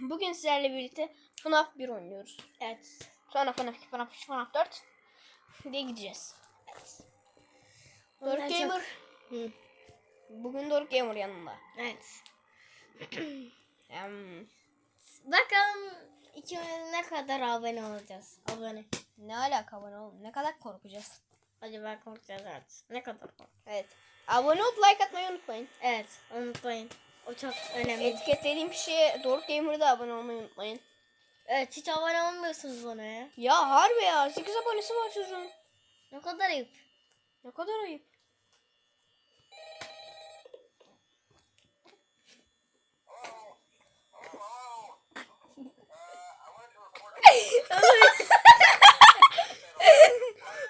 Bugün sizlerle birlikte FNAF 1 oynuyoruz. Evet. Sonra FNAF 2, FNAF 3, FNAF 4 diye gideceğiz. Doruk Onlar çok- Gamer. Hı. Bugün Doruk Gamer yanında. Evet. Em, Bakalım ikimiz ne kadar abone olacağız. Abone. ne alaka abone olun? Ne kadar korkacağız? Acaba korkacağız evet. Ne kadar kork. Evet. Abone olup like atmayı unutmayın. Evet unutmayın. O çok önemli. Etiketlediğim şeye Doruk Gamer'da abone olmayı unutmayın. Evet hiç abone olmuyorsunuz bana ya. Ya harbi ya 8 abonesi var çocuğun. Ne kadar ayıp. Ne kadar ayıp.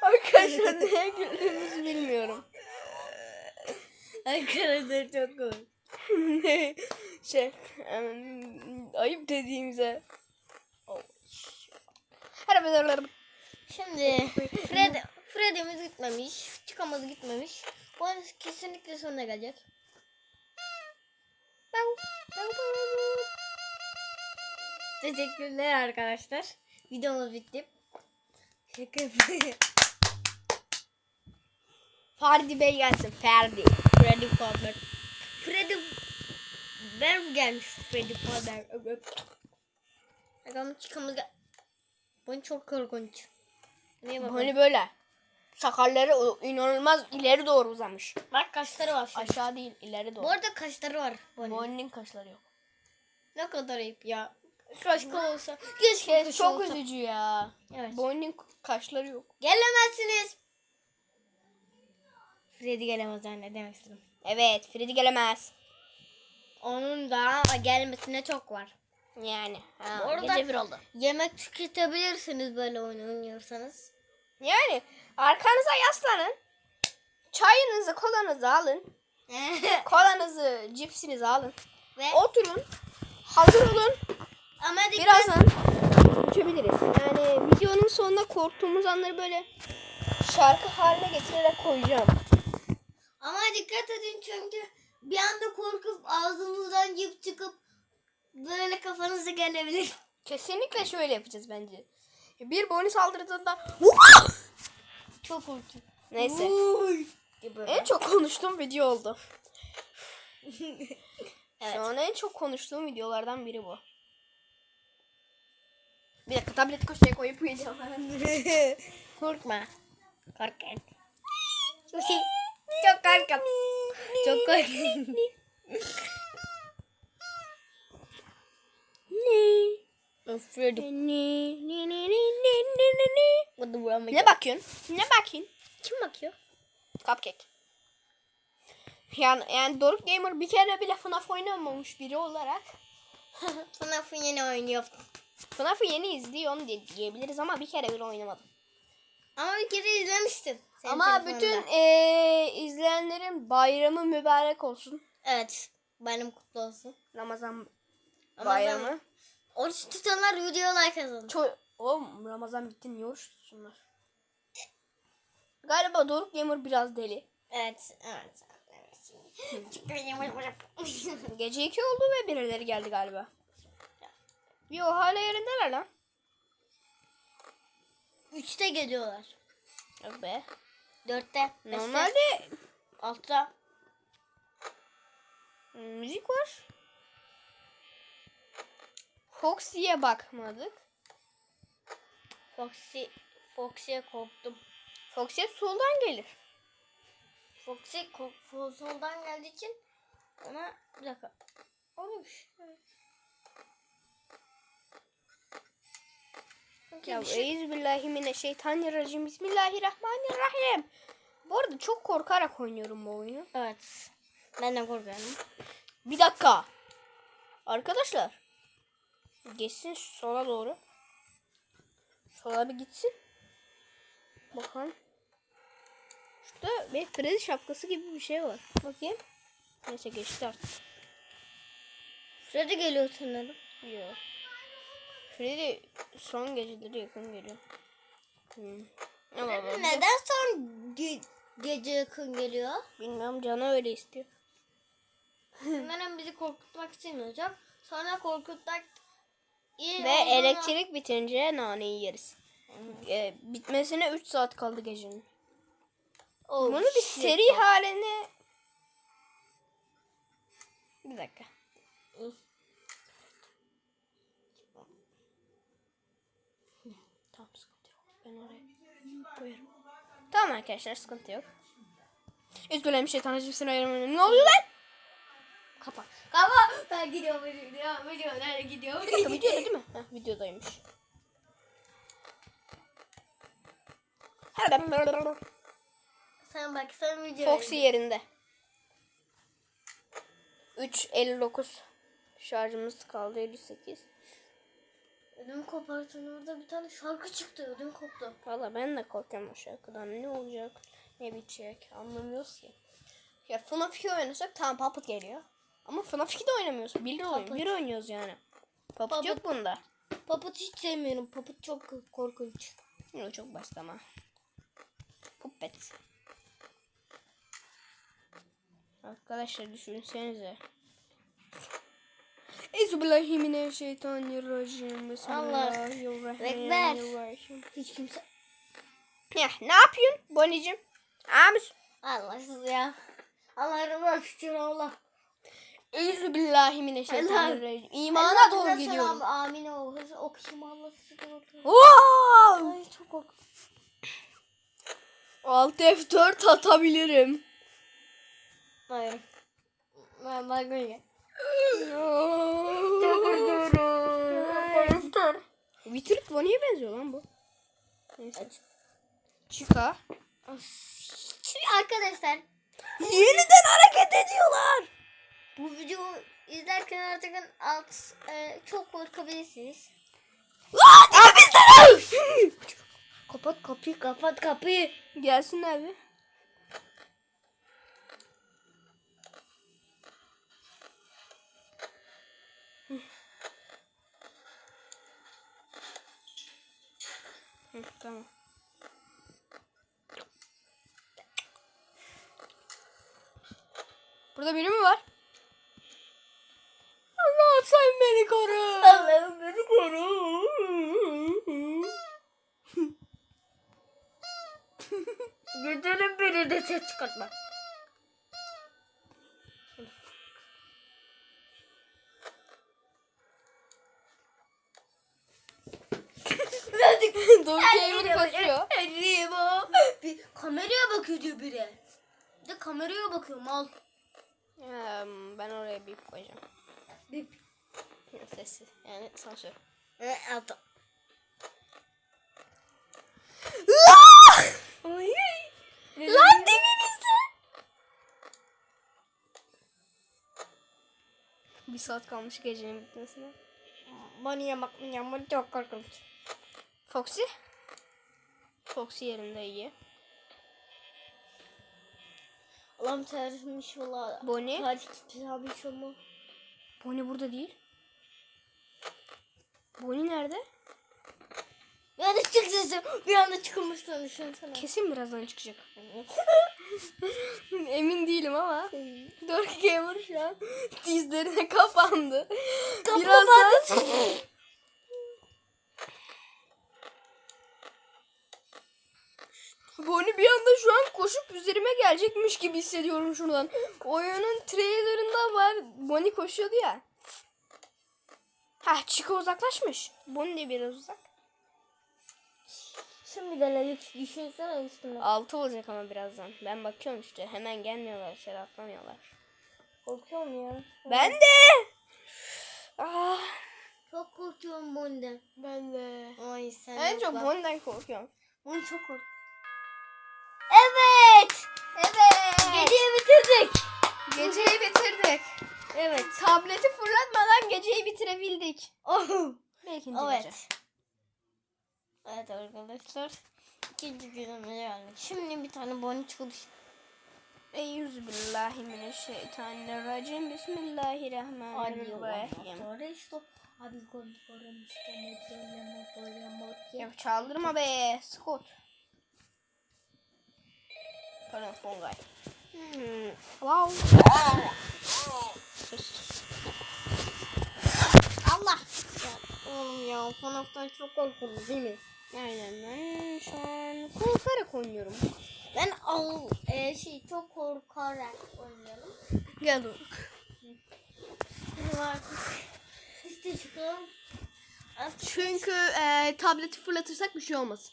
Arkadaşlar neye güldüğümüzü bilmiyorum. Arkadaşlar çok komik. şey, em, ayıp dediğimize. Oh. Şimdi Fred, Freddy'miz gitmemiş. Çıkamaz gitmemiş. Bu kesinlikle sonuna gelecek. Teşekkürler arkadaşlar. Videomuz bitti. Ferdi Bey gelsin. Ferdi. Freddy Fazbear. Freddy Bear gelmiş. Freddy Fazbear. Bakalım çıkamaz gel. Bu çok korkunç. Niye bakalım? Hani böyle. Sakalları inanılmaz ileri doğru uzamış. Bak kaşları var. an. Aşağı değil ileri doğru. Bu arada kaşları var. Bonnie'nin. Kaşları yok. Ne kadar ayıp ya. Kaşka olsa. Keşke kaşı Çok olsa. üzücü ya. Evet. Bonnie'nin kaşları yok. Gelemezsiniz. Freddy gelemez anne demek istedim. Evet Freddy gelemez. Onun da gelmesine çok var. Yani. Ha, Orada- Gece bir oldu. Yemek tüketebilirsiniz böyle oynuyorsanız. Yani arkanıza yaslanın. Çayınızı kolanızı alın. Kolanızı cipsinizi alın. Ve Oturun. Hazır olun. ama dikkat. Birazdan uçabiliriz. Yani videonun sonunda korktuğumuz anları böyle şarkı haline getirerek koyacağım. Ama dikkat edin çünkü bir anda korkup ağzınızdan cip çıkıp böyle kafanıza gelebilir. Kesinlikle şöyle yapacağız bence. Bir bonus saldırdığında Çok korkunç. Neyse. Gibi. En çok konuştuğum video oldu. Evet. Şu an en çok konuştuğum videolardan biri bu. Bir dakika tablet köşeye koyup uyuyacağım. Korkma. Korkun. Çok şey. Çok korkum. Freddy. ne bakıyorsun? Ne bakıyorsun? Kim bakıyor? Cupcake. Yani, yani Doruk Gamer bir kere bile FNAF oynamamış biri olarak FNAF'ı yeni oynuyor. FNAF'ı yeni izliyorum diye diyebiliriz ama bir kere bile oynamadım. Ama bir kere izlemiştin. ama telefonunda. bütün eee, izleyenlerin bayramı mübarek olsun. Evet. Benim kutlu olsun. Ramazan Ramazan- bayramı. Oruç tutanlar video like yazın. Ço Oğlum Ramazan bitti niye oruç tutsunlar? Galiba Doruk Gamer biraz deli. Evet. Evet. evet. Gece 2 oldu ve birileri geldi galiba. Yo hala yerindeler lan. Üçte geliyorlar. Yok be. Dörtte. Normalde Altıda. müzik var. Foxy'ye bakmadık. Foxy. Foxy'ye korktum. Foxy soldan gelir. Foxy soldan geldiği için ona bir dakika. Olmuş. Ya şey- eyyüzbillahimineşşeytanirracim. Bismillahirrahmanirrahim. Bu arada çok korkarak oynuyorum bu oyunu. Evet. Ben de korkuyorum. Bir dakika. Arkadaşlar. Geçsin şu sola doğru. Sola bir gitsin. Bakın. Şurada bir Freddy şapkası gibi bir şey var. Bakayım. Neyse geçti artık. Freddy geliyor sanırım. Yok. Freddy son geceleri yakın geliyor. Hmm. Allah. Neden gece yakın geliyor? Bilmiyorum canı öyle istiyor. Umarım bizi korkutmak için olacak. Sonra korkutmak. İyi Ve olduğunu- elektrik bitince naneyi yeriz. Ee, bitmesine 3 saat kaldı gecenin. Oh, Bunu bir seri haline... Bir dakika. Tamam sıkıntı yok. Ben oraya koyarım. Tamam arkadaşlar sıkıntı yok. Üzgünlerim şeytanı Ne oluyor lan? Kapat. Kapa. Ben gidiyorum. Gidiyorum. Gidiyorum. Nereye gidiyorum? Bir dakika videoda değil mi? Heh, videodaymış. Sen bak sen video. Foxy yerinde. 3.59 şarjımız kaldı 58. Ödüm kopartın orada bir tane şarkı çıktı. Ödüm koptu. Valla ben de korkuyorum o şarkıdan. Ne olacak? Ne bitecek? Anlamıyoruz ki. Ya FNAF 2 oynasak tamam Puppet geliyor. Ama FNAF 2 de oynamıyoruz. Bir oyun. Puppet. Bir oynuyoruz yani. Puppet, Puppet. yok bunda. Papıt hiç sevmiyorum. Papıt çok korkunç. Yok çok basit ama. Puppet. Arkadaşlar düşünsenize. Euzubillahimineşşeytanirracim. Bismillahirrahmanirrahim. Hiç kimse... Ya ne yapıyorsun Bonnie'cim? Amus. Allahsız ya. Allah'ım şükür Allah. Euzubillahimineşşeytanirracim. İmana Allah doğru gidiyorum. Amin o. Hızlı okuyayım Allah sizi! Ay çok korkuyorum. Alt F4 atabilirim. Hayır. Ben bak böyle. Vitrik Bonnie'ye benziyor lan bu. Neyse. Chica. Şimdi arkadaşlar Yeniden hareket ediyorlar. bu videoyu izlerken artık alt e, çok korkabilirsiniz. Lan bizden Kapat kapıyı kapat kapıyı. Gelsin abi. Hı, tamam. Burada biri mi var? Allah sen beni koru. Allah'ım beni koru. Gecenin biri de ses çıkartma. Doğru kaçıyor. Rimo. Bir kameraya bakıyor diyor biri. Bir de kameraya bakıyor mal. Eee, ben oraya bir koyacağım. Bip. Sessiz. Yani sansür. E, altta. Ay. Lan dibimizde. Bir saat kalmış gecenin bitmesine. Bana bakmayacağım. Bu çok korkunç. Foxy? Foxy yerinde iyi. Allah'ım termiş valla. Bonnie? Kitabı abi inşallah. Bonnie burada değil. Bonnie nerede? Bir anda çıkacaksın. Bir anda çıkmışsın düşünsene. Kesin birazdan çıkacak. Emin değilim ama. Dork Gamer şu an dizlerine kapandı. Birazdan... Bonnie bir anda şu an koşup üzerime gelecekmiş gibi hissediyorum şuradan. Oyunun trailerında var. Bonnie koşuyordu ya. Ha Chico uzaklaşmış. Bonnie de biraz uzak. Şimdi de Lalix düşünsene üstüne. Altı olacak ama birazdan. Ben bakıyorum işte. Hemen gelmiyorlar. içeri atlamıyorlar. Korkuyorum ya. Ben de. Ah, Çok korkuyorum bundan. ben de. Ay sen En çok. Bonnie'den korkuyorum. Bunu çok korkuyorum. Bitirdik. Geceyi bitirdik. Evet. Tableti fırlatmadan geceyi bitirebildik. Oh. Belki gece. Evet. Evet arkadaşlar. İkinci günüme geldik. Şimdi bir tane bonus çalış. Eyyüzubillahimineşşeytanirracim. Bismillahirrahmanirrahim. Abi konuşuyorum işte. Ya çaldırma be Scott. Pardon Fongay. Hmm. Wow. Sus. ya. FNAF'tan çok korktum değil mi? Aynen ben şu an korkarak oynuyorum. Ben al e, şey çok korkarak oynuyorum. Gel artık işte çıkalım. Çünkü e, tableti fırlatırsak bir şey olmaz.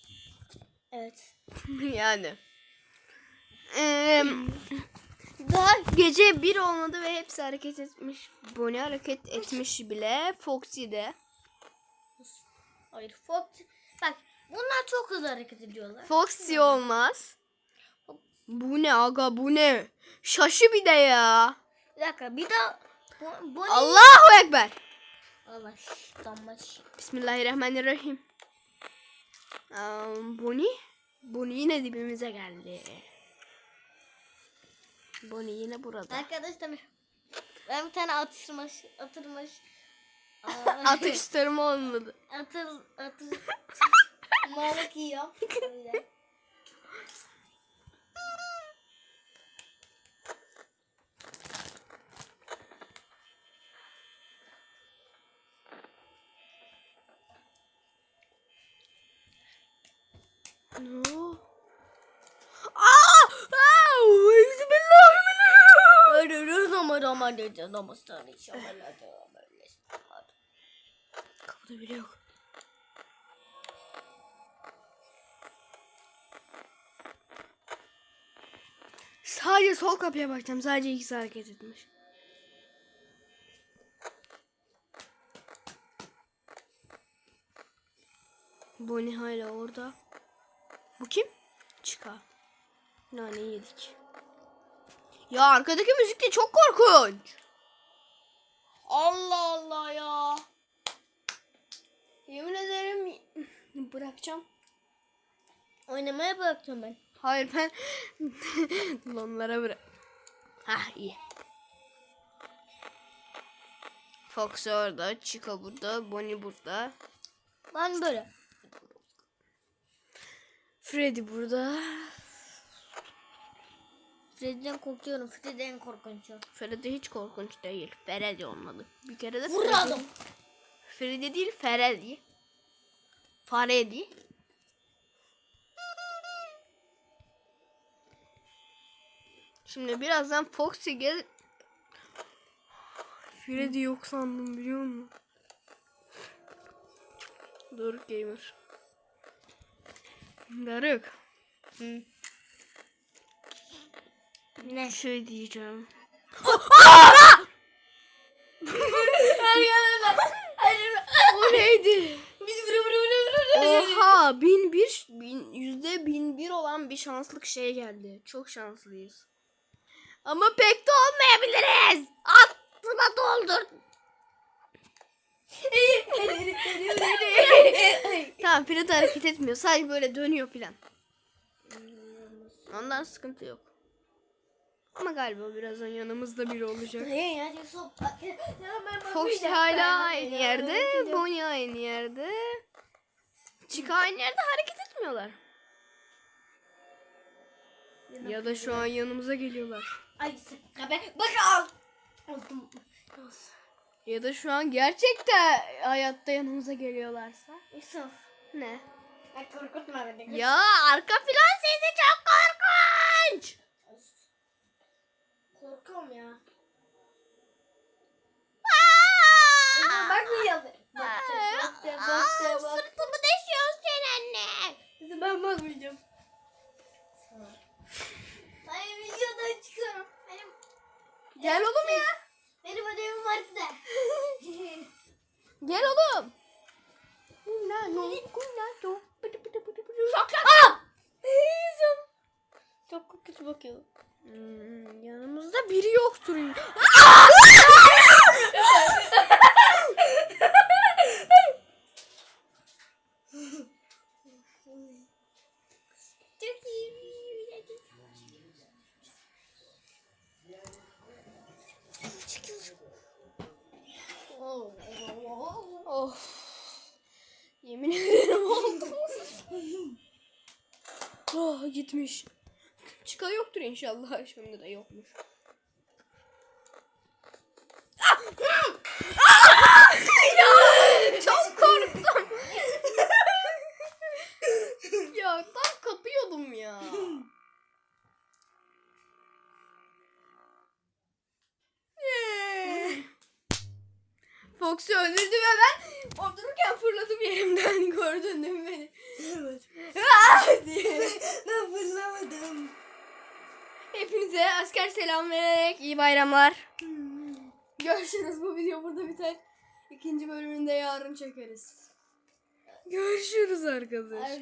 evet. yani. Eee, daha gece bir olmadı ve hepsi hareket etmiş. Bonnie hareket etmiş bile. Foxy de. Hayır Fox. Bak bunlar çok hızlı hareket ediyorlar. Foxy olmaz. Bu ne aga bu ne? Şaşı bir de ya. Bir dakika bir daha bu, bu? Allahu Ekber. Allah damlaş. Bismillahirrahmanirrahim. Um, Bonnie? Bonnie yine dibimize geldi. Bonnie yine burada. Arkadaşlar ben bir tane atışmış atırmış Atıştırma olmadı. atır atır malık yiyorum. Öyle. No. Aa! Aa! Bismillahirrahmanirrahim. Ölürüz ama dedi namazdan inşallah. Kapıda bile yok. Sadece sol kapıya bakacağım. Sadece ikisi hareket etmiş. Bonnie hala orada. Bu kim? Çıka. Nane yedik. Ya arkadaki müzik de çok korkunç. Allah Allah ya. Yemin ederim bırakacağım. Oynamaya bıraktım ben. Hayır ben onlara bırak. Hah iyi. Fox orada, Chica burada, Bonnie burada, Ben böyle. Freddy burada. Freddy'den korkuyorum. Freddy en korkunç. Freddy hiç korkunç değil. Freddy olmalı. Bir kere de Vuralım. Freddy değil, Freddy. Freddy. Şimdi birazdan Foxy gel. Freddy yok sandım biliyor musun? Doruk Gamer. Doruk. Ne? Şey diyeceğim. o neydi? Oha bin bir bin, yüzde bin bir olan bir şanslık şey geldi. Çok şanslıyız. Ama pek de olmayabiliriz. Aklıma doldur. tamam Fred hareket etmiyor. Sadece böyle dönüyor filan. Ondan sıkıntı yok. Ama galiba birazdan yanımızda biri olacak. Fox hala aynı yerde, Bonnie aynı yerde. Chica aynı yerde hareket etmiyorlar. Ya da şu an yanımıza geliyorlar. Ay sakın be. Bak al. Aldım. Ya da şu an gerçekte hayatta yanımıza geliyorlarsa. Yusuf. Ne? Ay korkutma beni. Ya arka plan sesi çok korkunç. Korkuyorum ya. Aa, Sırtımı deşiyorsun sen anne. Ben bakmayacağım. Hayır videodan çıkıyorum. Benim Gel oğlum ya. benim ödevim var de. Gel oğlum. Yüzüm. Çok kötü bakıyor. Hmm, yanımızda biri yoktur. Yemin ederim oldu. oh gitmiş çıkalı yoktur inşallah. Şimdi de yokmuş. ya çok korktum. ya tam kapıyordum ya. Ee. Fox'u öldürdü ve ben otururken fırladım yerimden gördün değil mi beni? Evet. Ah diye. ben fırlamadım. Hepinize asker selam vererek iyi bayramlar. Görüşürüz bu video burada biter. İkinci bölümünde yarın çekeriz. Görüşürüz arkadaşlar.